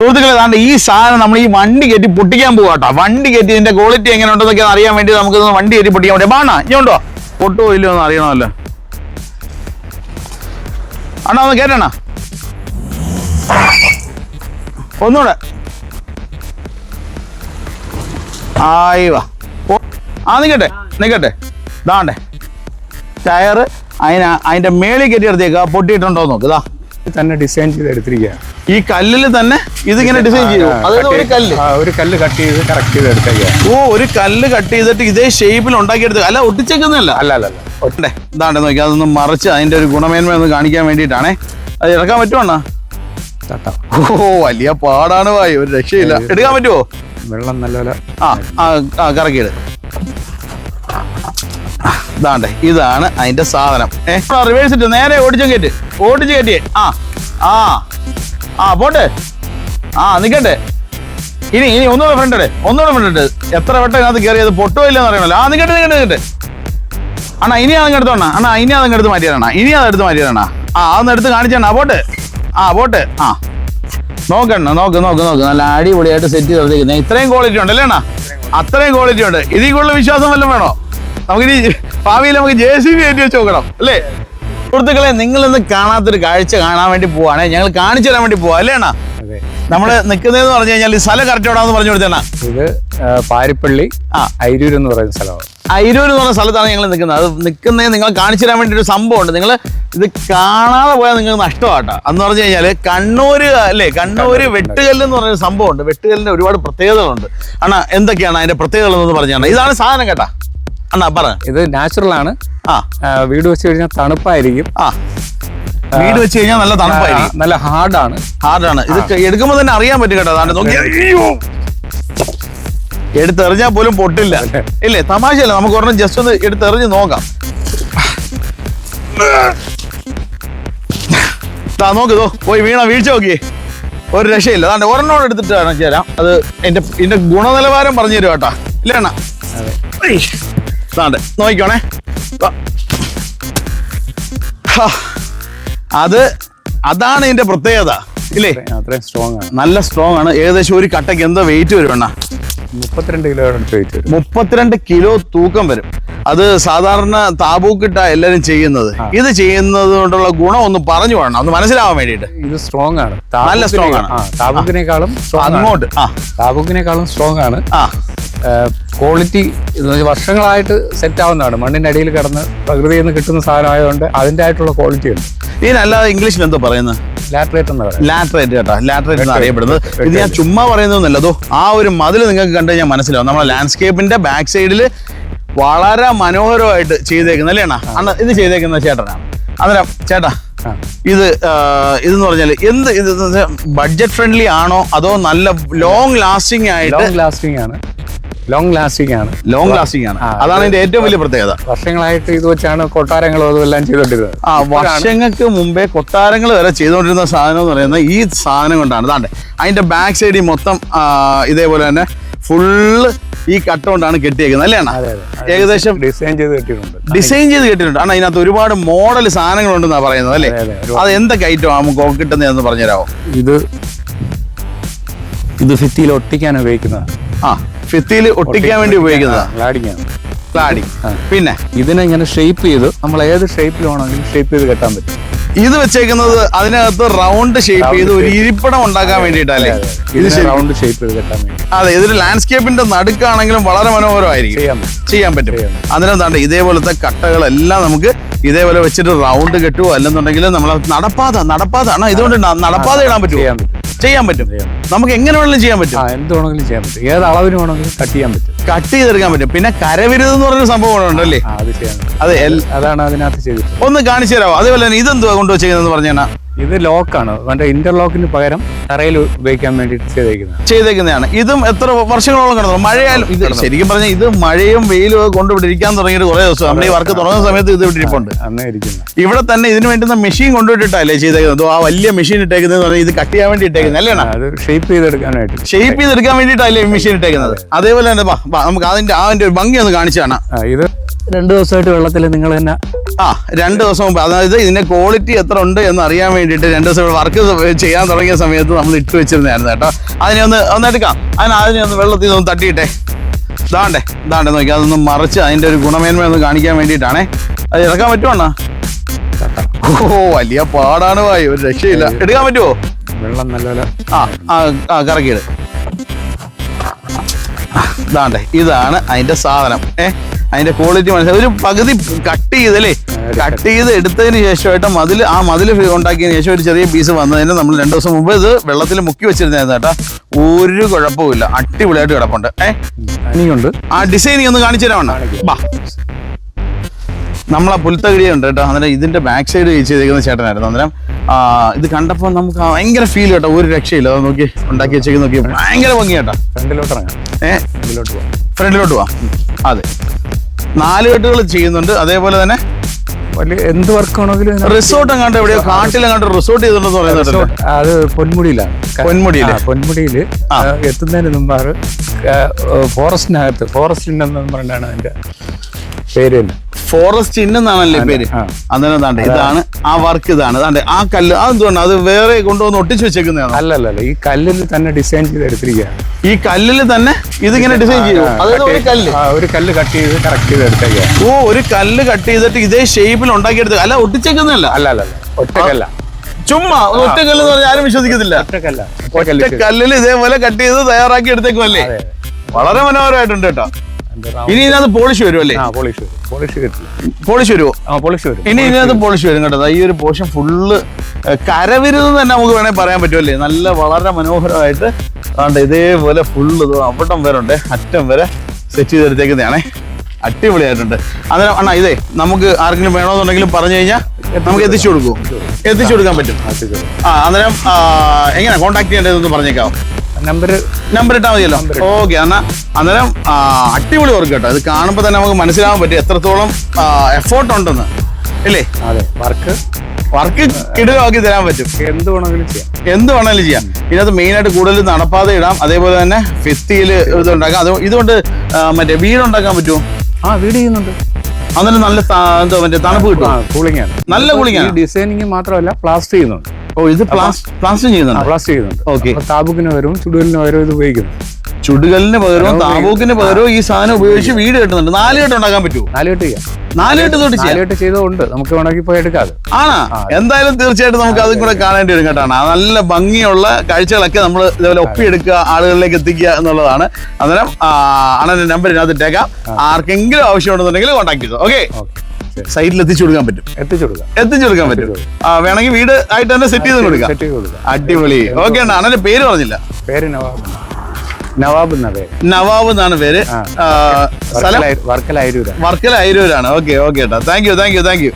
സുഹൃത്തുക്കളെ താണ്ട് ഈ സാധനം നമ്മൾ ഈ വണ്ടി കയറ്റി പൊട്ടിക്കാൻ പോവാട്ടോ വണ്ടി കയറ്റി ഇതിന്റെ ക്വാളിറ്റി എങ്ങനെ ഉണ്ടെന്നൊക്കെ അറിയാൻ വേണ്ടി നമുക്ക് വണ്ടി കയറ്റി പൊട്ടിക്കാൻ പറ്റും. ബാണ ഇങ്ങോട്ടോ പൊട്ടോ ഇല്ലയോ എന്ന് അറിയണമല്ലോ. അണ്ണാ ഒന്ന് കേട്ടണ ഒന്നുകൂടെ. ആയി വാ. ഓ, ആ നിക്കട്ടെ നിക്കട്ടെ. ദാണ്ടേ ടയറ് അതിന് അതിന്റെ മേളിൽ കയറ്റി എടുത്തേക്ക്. പൊട്ടിയിട്ടുണ്ടോ നോക്ക് ഇതാ തന്നെ ഡിസൈൻ ചെയ്ത് എടുത്തിരിക്കുക ഈ കല്ലിൽ തന്നെ ഇതിങ്ങനെ ഡിസൈൻ ചെയ്യും. അതായത് ഒരു കല്ല്. ഒരു കല്ല് കട്ട് ചെയ്ത് കറക്റ്റ് ചെയ്ത് ഓ ഒരു കല്ല് കട്ട് ചെയ്തിട്ട് ഇതേ ഷേപ്പിൽ ഉണ്ടാക്കിയെടുത്ത് അല്ല ഒട്ടിച്ചേക്കുന്നല്ല അല്ല അല്ല അല്ല. ഒട്ടേ. ഇതാണ്ട് നോക്കി അതൊന്ന് മറിച്ച് അതിന്റെ ഒരു ഗുണമേന്മ ഒന്ന് കാണിക്കാൻ വേണ്ടിയിട്ടാണേ. അത് ഇറക്കാൻ പറ്റുമോ ഓ വലിയ പാടാണ് വായി ഒരു രക്ഷയില്ല. എടുക്കാൻ പറ്റുമോ വെള്ളം നല്ലപോലെ ആ ആ ആ കറക്കിയിട്. ഇതാണ്ടേ ഇതാണ് അതിന്റെ സാധനം. ഏ റിവേഴ്സ് ഇട്ട് നേരെ ഓടിച്ചു കയറ്റി ഓടിച്ചു കയറ്റിയേ ആ ആ. ആ പോട്ടെ. ആ നിക്കട്ടെ. ഇനി ഇനി ഒന്നുകൂടെ ഫ്രണ്ട് ഇടേ. ഒന്നുകൂടെ ഫ്രണ്ട് ഇട്ട് എത്ര വട്ടം അത് കയറിയത് പൊട്ടോ ഇല്ലെന്ന് അറിയണല്ലോ ആ നിക്കട്ടെ നിക്കട്ടെ നിക്കട്ടെ. അണ്ണാ ഇനി അതങ്ങ് എടുത്തോ അണ്ണാ. അണ്ണാ ഇനി അതങ്ങ് എടുത്ത് മാറ്റിയതാണ് ഇനി അത് എടുത്ത് മാറ്റിയതാണ് ആ അതൊന്ന് എടുത്ത് കാണിച്ചണ്ണ പോട്ടെ. ആ പോട്ടെ. ആ. നോക്കണ്ണ നോക്ക് നോക്ക് നോക്ക്. നല്ല അടിപൊളിയായിട്ട് സെറ്റ് ചെയ്ത് ഇത്രയും ക്വാളിറ്റി ഉണ്ട് അല്ലേ അണ്ണാ? അത്രയും ക്വാളിറ്റി ഉണ്ട്. ഇതിൽ കൂടുതൽ വിശ്വാസം വല്ലതും വേണോ? നമുക്കിനി ഭാവിയിൽ നമുക്ക് ജെ സി ബി കയറ്റി വെച്ച് നോക്കണം അല്ലേ? സുഹൃത്തുക്കളെ നിങ്ങൾ ഇന്ന് കാണാത്തൊരു കാഴ്ച കാണാൻ വേണ്ടി പോവാണേ. ഞങ്ങൾ കാണിച്ചു തരാൻ വേണ്ടി പോവാ അല്ലേ അണ്ണാ? നമ്മൾ നമ്മൾ നിൽക്കുന്നതെന്ന് പറഞ്ഞു കഴിഞ്ഞാൽ ഈ സ്ഥലം കറക്റ്റ് എവിടാന്ന് പറഞ്ഞു കൊടുത്തേണ ഇത് പാരിപ്പള്ളി ആ. അയിരൂർ എന്ന് പറയുന്ന സ്ഥലമാണ്. അയിരൂർ എന്ന് പറഞ്ഞ സ്ഥലത്താണ് ഞങ്ങൾ നിൽക്കുന്നത് അത് നിൽക്കുന്നത് നിങ്ങൾ കാണിച്ചു തരാൻ വേണ്ടി ഒരു സംഭവമുണ്ട്. നിങ്ങൾ ഇത് കാണാതെ പോയാൽ നിങ്ങൾ നഷ്ടമാട്ടോ. എന്ന് പറഞ്ഞു കഴിഞ്ഞാൽ കണ്ണൂര് അല്ലേ? കണ്ണൂര് വെട്ടുകല്ല് എന്ന് പറയുന്ന സംഭവമുണ്ട്. വെട്ടുകല്ലിന്റെ ഒരുപാട് പ്രത്യേകതകളുണ്ട്. അണ്ണാ എന്തൊക്കെയാണ് അതിന്റെ പ്രത്യേകതകൾ എന്ന് പറഞ്ഞാൽ ഇതാണ് സാധനം കേട്ടാ. അണ്ണാ പറ. ഇത് നാച്ചുറൽ ആണ്. വീട് വെച്ച് കഴിഞ്ഞാൽ തണുപ്പായിരിക്കും. ആ. വീട് വെച്ച് കഴിഞ്ഞാൽ നല്ല തണുപ്പായിരിക്കും. നല്ല ഹാർഡാണ്. ഹാർഡാണ്. ഇത് എടുക്കുമ്പോൾ തന്നെ അറിയാൻ പറ്റും കേട്ടോ അതാണ് എടുത്തെറിഞ്ഞാൽ പോലും പൊട്ടില്ല. ഇല്ലേ? തമാശയല്ല നമുക്ക് ഒരെണ്ണം ജസ്റ്റ് ഒന്ന് എടുത്തെറിഞ്ഞ് നോക്കാം. ദാ നോക്ക് ഇതോ പോയി വീണ വീഴ്ച നോക്കിയേ. ഒരു രക്ഷയില്ല. അതാണ്ട് ഒരെണ്ണോട് എടുത്തിട്ട് വേണം ചേരാം അത് എന്റെ എന്റെ ഗുണനിലവാരം പറഞ്ഞു തരും കേട്ടാ ഇല്ലേ അണ്ണാ? നോക്കിക്കോണേ. അത് അതാണ് ഇതിന്റെ പ്രത്യേകത ഇല്ലേ? അത്രയും- സ്ട്രോങ് ആണ്. നല്ല സ്ട്രോങ് ആണ്. ഏകദേശം ഒരു കട്ടയ്ക്ക് എന്താ വെയിറ്റ് വരും എണ്ണ മുപ്പത്തിരണ്ട് കിലോ വെയിറ്റ് വരും മുപ്പത്തിരണ്ട് കിലോ തൂക്കം വരും. അത് സാധാരണ താബൂക്കിട്ട എല്ലാരും ചെയ്യുന്നത്. ഇത് ചെയ്യുന്നത് കൊണ്ടുള്ള ഗുണം ഒന്ന് പറഞ്ഞു വേണം. ഒന്ന് മനസ്സിലാവാൻ വേണ്ടിട്ട് ഇത് സ്ട്രോങ് ആണ്. നല്ല സ്ട്രോങ് ആണ്. താബൂക്കിനേക്കാളും അങ്ങോട്ട് ആ. താബൂക്കിനേക്കാളും സ്ട്രോങ് ആണ്. ആ. ക്വാളിറ്റി വർഷങ്ങളായിട്ട് സെറ്റ് ആവുന്നതാണ്. മണ്ണിന്റെ അടിയിൽ കിടന്ന് പ്രകൃതിയിൽ നിന്ന് കിട്ടുന്ന സാധനമായതുകൊണ്ട് അതിന്റെ ആയിട്ടുള്ള ക്വാളിറ്റി ഉണ്ട് ഇതിനല്ലാതെ ഇംഗ്ലീഷിൽ എന്തോ പറയുന്നത് ലാറ്ററേറ്റ് എന്ന് പറയുന്നത്. ലാറ്ററേറ്റ് കേട്ടോ. ലാറ്ററേറ്റ് എന്ന് അറിയപ്പെടുന്നത്. ഇത് ഞാൻ ചുമ്മാ പറയുന്നതൊന്നുമല്ല. അതോ ആ ഒരു മതിൽ നിങ്ങൾക്ക് കണ്ടു കഴിഞ്ഞാൽ മനസ്സിലാവും. നമ്മളെ ലാൻഡ്സ്കേപ്പിന്റെ ബാക്ക് സൈഡിൽ വളരെ മനോഹരമായിട്ട് ചെയ്തേക്കുന്ന അല്ലേ അണ്ണാ? ഇത് ചെയ്തേക്കുന്ന ചേട്ടനാണ്. അന്നേരം ചേട്ടാ ഇത് ഇതെന്ന് പറഞ്ഞാൽ എന്ത് ഇത്? ബഡ്ജറ്റ് ഫ്രണ്ട്ലി ആണോ അതോ നല്ല ലോങ് ലാസ്റ്റിംഗ് ആയിട്ട് ലാസ്റ്റിംഗ് ആണ്. ലോങ് ലാസ്റ്റിംഗ് ആണ്. ലോങ് ലാസ്റ്റിംഗ് ആണ്. അതാണ് ഇതിന്റെ ഏറ്റവും വലിയ പ്രത്യേകത. വർഷങ്ങളായിട്ട് ഇത് വെച്ചാണ് കൊട്ടാരങ്ങളും അതുമെല്ലാം ചെയ്തോണ്ടിരുന്നത്. ആ വർഷങ്ങൾക്ക് മുമ്പേ കൊട്ടാരങ്ങൾ വരെ ചെയ്തുകൊണ്ടിരുന്ന സാധനം എന്ന് പറയുന്നത് ഈ സാധനം കൊണ്ടാണ്. അതാണ്ട് അതിന്റെ ബാക്ക് സൈഡിൽ മൊത്തം ഇതേപോലെ തന്നെ ഫുള്ള് ഈ കട്ട് കൊണ്ടാണ് കെട്ടിയേക്കുന്നത്. അല്ലേ ഏകദേശം ഡിസൈൻ ചെയ്ത് കെട്ടിയിട്ടുണ്ട്. ഡിസൈൻ ചെയ്ത് കെട്ടിയിട്ടുണ്ട്. ആണ് അതിനകത്ത് ഒരുപാട് മോഡൽ സാധനങ്ങളുണ്ടെന്നാണ് പറയുന്നത് അല്ലേ? അത് എന്തൊക്കെ ഐറ്റം നമുക്ക് കിട്ടുന്നതെന്ന് പറഞ്ഞുതരാമോ ഇത് ഇത് ഭിത്തിയിൽ ഒട്ടിക്കാൻ ഉപയോഗിക്കുന്നതാണ്. ആ. ഫിത്തിയിൽ ഒട്ടിക്കാൻ വേണ്ടി ഉപയോഗിക്കുന്നതാണ് പിന്നെ? ഇതിനെ ഇങ്ങനെ ഷേപ്പ് ചെയ്ത് നമ്മൾ ഏത് ഷേപ്പിൽ വേണമെങ്കിലും ഷേപ്പ് ചെയ്ത് കെട്ടാൻ പറ്റും. ഇത് വെച്ചേക്കുന്നത് അതിനകത്ത് റൗണ്ട് ഷേപ്പ് ചെയ്ത് ഒരു ഇരിപ്പിടം ഉണ്ടാക്കാൻ വേണ്ടിയിട്ടല്ലേ ഇത് ഇതിനെ റൗണ്ട് ഷേപ്പ് ചെയ്ത് കെട്ടാൻ വേണ്ടി. അതെ ഇതൊരു ലാൻഡ്സ്കേപ്പിന്റെ നടുക്കാണെങ്കിലും വളരെ മനോഹരമായിരിക്കും. ചെയ്യാൻ പറ്റും. പറ്റും. അതിനെന്താണ്ട് ഇതേപോലത്തെ കട്ടകളെല്ലാം നമുക്ക് ഇതേപോലെ വെച്ചിട്ട് റൗണ്ട് കെട്ടുവോ അല്ലെന്നുണ്ടെങ്കിൽ നമ്മൾ നടപ്പാത നടപ്പാത. ആണോ ഇതുകൊണ്ട് നടപ്പാത ഇടാൻ പറ്റുമോ ചെയ്യാൻ പറ്റും. നമുക്ക് എങ്ങനെ വേണമെങ്കിലും ചെയ്യാൻ പറ്റും. ആ എന്ത് വേണമെങ്കിലും ചെയ്യാൻ പറ്റും. ഏത് അളവിന് വേണമെങ്കിലും കട്ട് ചെയ്യാൻ പറ്റും. കട്ട് ചെയ്തെടുക്കാൻ പറ്റും. പിന്നെ കരവിരുത് എന്ന് പറഞ്ഞൊരു സംഭവം ഉണ്ടല്ലേ? അത് ചെയ്യാൻ അതെ അതാണ് അതിനകത്ത് ചെയ്തിട്ടുള്ളത്. ഒന്ന് കാണിച്ചു തരാമോ അതേപോലെ തന്നെ ഇതെന്തുവാ കൊണ്ടുപോയി ചെയ്യുന്നതെന്ന് പറഞ്ഞാ ഇത് ലോക്കാണ്. മറ്റേ ഇന്റർലോക്കിന് പകരം തറയിൽ ഉപയോഗിക്കാൻ വേണ്ടി ചെയ്തേക്കുന്നത് ചെയ്തേക്കുന്നതാണ്. ഇതും എത്ര വർഷങ്ങളോളം കിടന്നു? മഴയായാലും ഇത് ശരിക്കും പറഞ്ഞാൽ ഇത് മഴയും വെയിലും ഒക്കെ കൊണ്ടുവിട്ടിരിക്കാൻ തുടങ്ങിയിട്ട് കുറേ ദിവസം. നമ്മുടെ ഈ വർക്ക് തുടങ്ങുന്ന സമയത്ത് ഇത് ഇരിക്കുന്നത് ഇവിടെ തന്നെ ഇതിന് വേണ്ടുന്ന മെഷീൻ കൊണ്ടുവിട്ടിട്ടല്ലേ ചെയ്തേക്കുന്നത്? ആ വലിയ മെഷീൻ ഇട്ടേക്കുന്നത് പറഞ്ഞാൽ ഇത് കട്ട് ചെയ്യാൻ വേണ്ടി ഇട്ടേക്കുന്നത് അല്ലേ അത് ഷേപ്പ് ചെയ്തെടുക്കാനായിട്ട്. ഷേപ്പ് ചെയ്തെടുക്കാൻ വേണ്ടിയിട്ടല്ലേ മെഷീൻ ഇട്ടേക്കുന്നത്? അതേപോലെ തന്നെ നമുക്ക് അതിന്റെ ആ ഒരു ഭംഗി ഒന്ന് കാണിച്ചു കാണാം. ഇത് രണ്ടു ദിവസമായിട്ട് വെള്ളത്തിൽ നിങ്ങൾ തന്നെ ആ രണ്ട് ദിവസം മുമ്പ്. അതായത് ഇതിന്റെ ക്വാളിറ്റി എത്ര ഉണ്ട് എന്ന് അറിയാൻ വേണ്ടിയിട്ട് രണ്ട് ദിവസം വർക്ക് ചെയ്യാൻ തുടങ്ങിയ സമയത്ത് നമ്മൾ ഇട്ട് വെച്ചിരുന്നായിരുന്നു കേട്ടോ. അതിനെ ഒന്ന് ഒന്ന് എടുക്കാം അതിന് അതിനെ ഒന്ന് വെള്ളത്തിൽ ഒന്ന് തട്ടിയിട്ടെ. ഇതാണ്ടേ ഇതാണ്ടേ നോക്കി. അതൊന്ന് മറിച്ച് അതിന്റെ ഒരു ഗുണമേന്മ ഒന്ന് കാണിക്കാൻ വേണ്ടിയിട്ടാണേ. അത് ഇറക്കാൻ പറ്റുമോ ഓ വലിയ പാടാണ് വായി ഒരു രക്ഷയില്ല. എടുക്കാൻ പറ്റുമോ വെള്ളം നല്ലപോലെ ആ ആ കറക്കിയിട്. ഇതാണ്ടേ. ഇതാണ് അതിന്റെ സാധനം. ഏ? അതിന്റെ ക്വാളിറ്റി മനസ്സിലായി. ഒരു പകുതി കട്ട് ചെയ്തല്ലേ? കട്ട് ചെയ്ത് എടുത്തതിന് ശേഷമായിട്ട് മതിൽ ആ മതിൽ ഉണ്ടാക്കിയതിന് ശേഷം ഒരു ചെറിയ പീസ് വന്നതിന് നമ്മൾ രണ്ടു ദിവസം മുമ്പ് ഇത് വെള്ളത്തിൽ മുക്കി വെച്ചിരുന്നായിരുന്നു കേട്ടോ. ഒരു കുഴപ്പമില്ല അടിപൊളിയായിട്ട് കിടപ്പുണ്ട്. ഏഹ് ഇനിയുണ്ട് ആ ഡിസൈൻ ഒന്ന് കാണിച്ചു തരാമോ ബാ. നമ്മളെ പുൽത്തകിടിയുണ്ട് കേട്ടോ. അന്നേരം ഇതിന്റെ ബാക്ക് സൈഡ് ചെയ്തേക്കുന്ന ചേട്ടനായിരുന്നു അന്നേരം. ആ, ഇത് കണ്ടപ്പോൾ നമുക്ക് ഭയങ്കര ഫീൽ കേട്ടോ. ഒരു രക്ഷയില്ല. അത് നോക്കി ഉണ്ടാക്കി വെച്ചേക്ക് നോക്കി ഭയങ്കര ഭംഗി കേട്ടോ ഫ്രണ്ടിലോട്ട് ഇറങ്ങാം. ഏഹ് ഫ്രണ്ടിലോട്ട് പോവാം. ഫ്രണ്ടിലോട്ട് പോവാം. അതെ. നാല് കെട്ടുകൾ ചെയ്യുന്നുണ്ട്. അതേപോലെ തന്നെ വലിയ എന്ത് വർക്ക് ആണെങ്കിലും ഇതിനകത്ത് റിസോർട്ട് എങ്ങാണ്ട് എവിടെയോ കാട്ടിലെങ്ങാണ്ട് റിസോർട്ട് ചെയ്തിട്ടുണ്ടെന്ന് പറയുന്നത് അത് പൊന്മുടിയിലാണ്. പൊന്മുടിയിൽ പൊന്മുടിയിൽ എത്തുന്നതിന് മുമ്പാറ് ഫോറസ്റ്റിനകത്ത് ഫോറസ്റ്റ് എന്ന് പറഞ്ഞാണ് അതിന്റെ പേര് ഫോറസ്റ്റ് ഇന്നെന്നാണല്ലേ പേര്. അന്നേരം താണ്ടെ. ഇതാണ് ആ വർക്ക് ഇതാണ്. താണ്ടെ ആ കല്ല് അതെന്തുകൊണ്ട് അത് വേറെ കൊണ്ടുവന്ന് ഒട്ടിച്ചു വെച്ചേക്കുന്നതാണ്? അല്ലല്ല ഈ കല്ലിൽ തന്നെ ഡിസൈൻ ചെയ്ത് എടുത്തിരിക്കുകയാണ് ഈ കല്ലിൽ തന്നെ ഇതിങ്ങനെ ഡിസൈൻ ചെയ്യും? അതായത് ഒരു കല്ല്. ഒരു കല്ല് കട്ട് ചെയ്ത് കറക്റ്റ് ചെയ്ത് എടുത്തേക്കാം ഓ ഒരു കല്ല് കട്ട് ചെയ്തിട്ട് ഇതേ ഷേപ്പിൽ ഉണ്ടാക്കിയെടുത്ത് അല്ല ഒട്ടിച്ചേക്കുന്നല്ല അല്ല അല്ല ഒറ്റക്കല്ല. ചുമ്മാ ഒറ്റക്കല്ല് എന്ന് പറഞ്ഞാൽ ആരും വിശ്വസിക്കത്തില്ല. ഒറ്റക്കല്ല ഒറ്റക്കല്ലിൽ ഇതേപോലെ കട്ട് ചെയ്ത് തയ്യാറാക്കി എടുത്തേക്കുമല്ലേ. വളരെ മനോഹരമായിട്ടുണ്ട് കേട്ടോ. ഇനി ഇതിനകത്ത് പോളിഷ് വരും അല്ലേ? പോളിഷ് പോളിഷ് പോളിഷ് വരുമോ ആ പോളിഷ് വരും. ഇനി ഇതിനകത്ത് പോളിഷ് വരും കേട്ടോ. ഈ ഒരു പോർഷൻ ഫുള്ള് കരവിരുന്ന് തന്നെ നമുക്ക് വേണേൽ പറയാൻ പറ്റുമല്ലേ നല്ല വളരെ മനോഹരമായിട്ട് അതുകൊണ്ട് ഇതേപോലെ ഫുള്ള് അവിടം വരെ ഉണ്ട്. അറ്റം വരെ സെറ്റ് ചെയ്തെടുത്തേക്കുന്നതാണേ. അടിപൊളിയായിട്ടുണ്ട്. അന്നേരം അണ്ണാ ഇതേ നമുക്ക് ആർക്കെങ്കിലും വേണമെന്നുണ്ടെങ്കിലും പറഞ്ഞു കഴിഞ്ഞാൽ നമുക്ക് എത്തിച്ചു കൊടുക്കും. എത്തിച്ചു കൊടുക്കാൻ പറ്റും. ആ അന്നേരം എങ്ങനെയാണ് എങ്ങനെ കോൺടാക്ട് ചെയ്യേണ്ടതെന്ന് പറഞ്ഞേക്കാം നമ്പർ നമ്പർ ഇട്ടാൽ മതിയല്ലോ. ഓക്കെ എന്നാ അന്നേരം അടിപൊളി വർക്ക് കേട്ടോ. ഇത് കാണുമ്പോൾ തന്നെ നമുക്ക് മനസ്സിലാവാൻ പറ്റും എത്രത്തോളം എഫോർട്ട് ഉണ്ടെന്ന്. ഇല്ലേ? അതെ വർക്ക് വർക്ക് കിടിലമാക്കി തരാൻ പറ്റും. എന്ത് വേണമെങ്കിലും ചെയ്യാം. എന്ത് വേണമെങ്കിലും ചെയ്യാം. ഇതിനകത്ത് മെയിനായിട്ട് കൂടുതൽ നടപ്പാതെ ഇടാം. അതേപോലെ തന്നെ ഫിത്തിയിൽ ഇതുണ്ടാക്കാം. അത് ഇതുകൊണ്ട് മറ്റേ വീടുണ്ടാക്കാൻ പറ്റുമോ? ആ വീട് ചെയ്യുന്നുണ്ട്. അന്നേരം നല്ല മറ്റേ തണുപ്പ് കിട്ടും കൂളിംഗ് ആണ്. നല്ല കൂളിംഗ് ആണ്. ഡിസൈനിങ് മാത്രമല്ല പ്ലാസ്റ്റർ ചെയ്യുന്നുണ്ട്. ഓ ഇത് പ്ലാസ്റ്റിക് ചെയ്യുന്നുണ്ട് പ്ലാസ്റ്റിക് ചെയ്യുന്നുണ്ട് ഓക്കെ. അപ്പൊ താബുക്കിന് പകരവും ചുടുകലിന് പകരവും ഇത് ഉപയോഗിക്കുന്നു. ചുടുകലിന് പകരവും താബൂക്കിന് പകരവും ഈ സാധനം ഉപയോഗിച്ച് വീട് കെട്ടുന്നുണ്ട്. നാല് കെട്ട് ഉണ്ടാക്കാൻ പറ്റുമോ നാല് കെട്ട് ചെയ്യാം. നാല് കെട്ട് തൊട്ട് നാല് കെട്ട് ചെയ്തതുകൊണ്ട് നമുക്ക് വേണമെങ്കിൽ പോയി എടുക്കാതെ ആണാ? എന്തായാലും തീർച്ചയായിട്ടും നമുക്ക് അതും കൂടെ കാണേണ്ടി വരും കേട്ടാണ് നല്ല ഭംഗിയുള്ള കാഴ്ചകളൊക്കെ നമ്മൾ ഇതേപോലെ ഒപ്പിയെടുക്കുക ആളുകളിലേക്ക് എത്തിക്കുക എന്നുള്ളതാണ്. അന്നേരം അണന്റെ നമ്പർ ഇതിനകത്ത് ഇട്ടേക്കാം. ആർക്കെങ്കിലും ആവശ്യമുണ്ടെന്നുണ്ടെങ്കിൽ കോൺടാക്ട് ചെയ്തു. ഓക്കെ. സൈറ്റിൽ എത്തിച്ചു കൊടുക്കാൻ പറ്റും. എത്തിച്ചു കൊടുക്കാം. എത്തിച്ചു കൊടുക്കാൻ പറ്റും. ആ വേണമെങ്കിൽ വീട് ആയിട്ട് തന്നെ സെറ്റ് ചെയ്ത് കൊടുക്കാം. സെറ്റ് ചെയ്ത് കൊടുക്കാം. അടിപൊളി. ഓക്കെ അണ്ണാ അണ്ണന്റെ പേര് പറഞ്ഞില്ല. പേര് നവാബ് നവാബ് എന്നാ പേര്. നവാബ് എന്നാണ് പേര്. സ്ഥലം വർക്കല അയരൂരാണ് വർക്കല അയരൂരാണ് ഓക്കെ ഓക്കെ ഏട്ടാ thank you thank you thank you